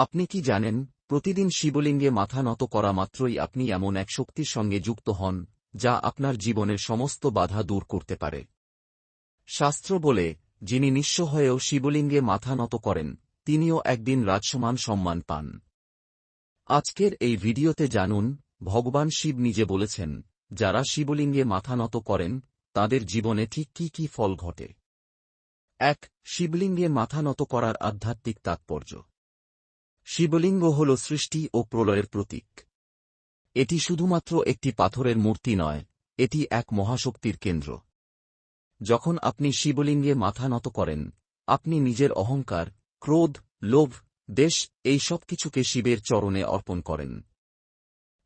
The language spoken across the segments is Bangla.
আপনি কি জানেন, প্রতিদিন শিবলিঙ্গে মাথা নত করা মাত্রই আপনি এমন এক শক্তির সঙ্গে যুক্ত হন, যা আপনার জীবনের সমস্ত বাধা দূর করতে পারে। শাস্ত্র বলে, যিনি নিঃস্ব হয়েও শিবলিঙ্গে মাথা নত করেন, তিনিও একদিন রাজসমান সম্মান পান। আজকের এই ভিডিওতে জানুন, ভগবান শিব নিজে বলেছেন, যারা শিবলিঙ্গে মাথা নত করেন, তাদের জীবনে ঠিক কি কি ফল ঘটে। এক, শিবলিঙ্গে মাথা নত করার আধ্যাত্মিক তাৎপর্য। শিবলিঙ্গ হল সৃষ্টি ও প্রলয়ের প্রতীক। এটি শুধুমাত্র একটি পাথরের মূর্তি নয়, এটি এক মহাশক্তির কেন্দ্র। যখন আপনি শিবলিঙ্গে মাথা নত করেন, আপনি নিজের অহংকার, ক্রোধ, লোভ, দেশ, এই সব কিছুকে শিবের চরণে অর্পণ করেন।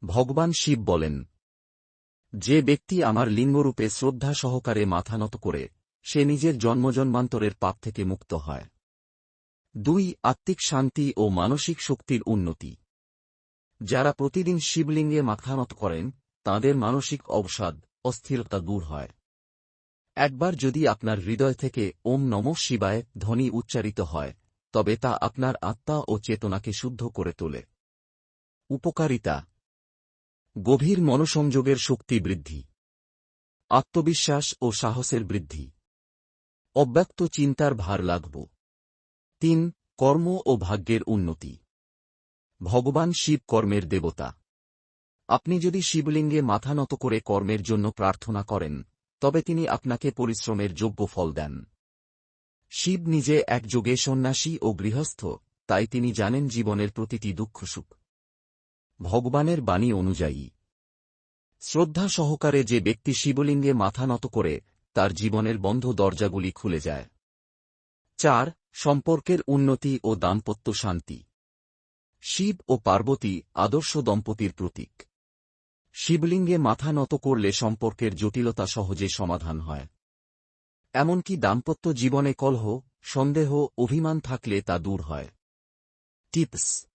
ভগবান শিব বলেন, যে ব্যক্তি আমার লিঙ্গরূপে শ্রদ্ধা সহকারে মাথা নত করে, সে নিজের জন্মজন্মান্তরের পাপ থেকে মুক্ত হয়। দুই, আত্মিক শান্তি ও মানসিক শক্তির উন্নতি। যারা প্রতিদিন শিবলিঙ্গে মাথানত করেন, তাঁদের মানসিক অবসাদ, অস্থিরতা দূর হয়। একবার যদি আপনার হৃদয় থেকে ওম নম শিবায় ধ্বনি উচ্চারিত হয়, তবে তা আপনার আত্মা ও চেতনাকে শুদ্ধ করে তোলে। উপকারিতা। গভীর মনসংযোগের শক্তি বৃদ্ধি। আত্মবিশ্বাস ও সাহসের বৃদ্ধি। অব্যক্ত চিন্তার ভার লাগব। তিন, কর্ম ও ভাগ্যের উন্নতি। ভগবান শিব কর্মের দেবতা। আপনি যদি শিবলিঙ্গে মাথা নত করে কর্মের জন্য প্রার্থনা করেন, তবে তিনি আপনাকে পরিশ্রমের যোগ্য ফল দেন। শিব নিজে এক যোগে সন্ন্যাসী ও গৃহস্থ, তাই তিনি জানেন জীবনের প্রতিটি দুঃখ সুখ। ভগবানের বাণী অনুযায়ী। শ্রদ্ধা সহকারে যে ব্যক্তি শিবলিঙ্গে মাথা নত করে, তার জীবনের বন্ধ দরজাগুলি খুলে যায়। চার সম্পর্কের উন্নতি ও দাম্পত্য শান্তি। শিব ও পার্বতী আদর্শ দম্পতির প্রতীক। শিবলিঙ্গে মাথা নত করলে সম্পর্কের জটিলতা সহজে সমাধান হয়। এমনকি দাম্পত্য জীবনে কলহ, সন্দেহ, অভিমান থাকলে তা দূর হয়। টিপস।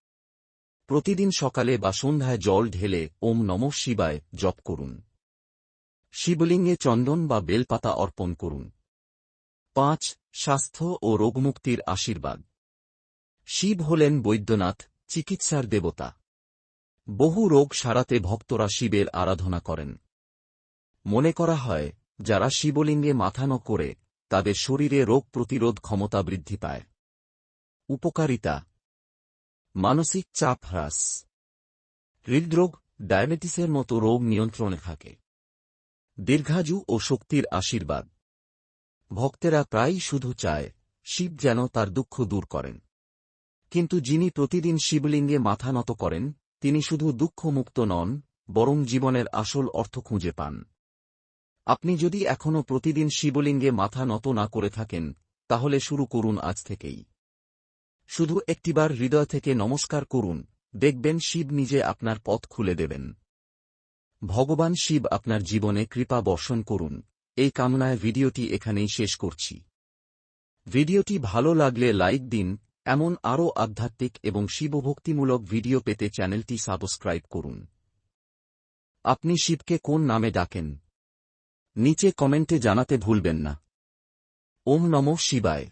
প্রতিদিন সকালে বা সন্ধ্যায় জল ঢেলে ওম নম শিবায় জপ করুন। শিবলিঙ্গে চন্দন বা বেলপাতা অর্পণ করুন। পাঁচ, স্বাস্থ্য ও রোগমুক্তির আশীর্বাদ। শিব হলেন বৈদ্যনাথ, চিকিৎসার দেবতা। বহু রোগ সারাতে ভক্তরা শিবের আরাধনা করেন। মনে করা হয়, যারা শিবলিঙ্গে মাথা ন করে, তাদের শরীরে রোগ প্রতিরোধ ক্ষমতা বৃদ্ধি পায়। উপকারিতা। মানসিক চাপ হ্রাস। হৃদরোগ, ডায়াবেটিসের মতো রোগ নিয়ন্ত্রণে থাকে। দীর্ঘাজু ও শক্তির আশীর্বাদ। ভক্তেরা প্রায়ই শুধু চায়, শিব যেন তার দুঃখ দূর করেন। কিন্তু যিনি প্রতিদিন শিবলিঙ্গে মাথা নত করেন, তিনি শুধু দুঃখমুক্ত নন, বরং জীবনের আসল অর্থ খুঁজে পান। আপনি যদি এখনও প্রতিদিন শিবলিঙ্গে মাথা নত না করে থাকেন, তাহলে শুরু করুন আজ থেকেই। শুধু একটিবার হৃদয় থেকে নমস্কার করুন, দেখবেন শিব নিজে আপনার পথ খুলে দেবেন। ভগবান শিব আপনার জীবনে কৃপা বর্ষণ করুন। এই কামনায় ভিডিওটি এখানেই শেষ করছি। ভিডিওটি ভালো লাগলে লাইক দিন, এমন আরও আধ্যাত্মিক এবং শিবভক্তিমূলক ভিডিও পেতে চ্যানেলটি সাবস্ক্রাইব করুন। আপনি শিবকে কোন নামে ডাকেন? নিচে কমেন্টে জানাতে ভুলবেন না। ওম নম শিবায়।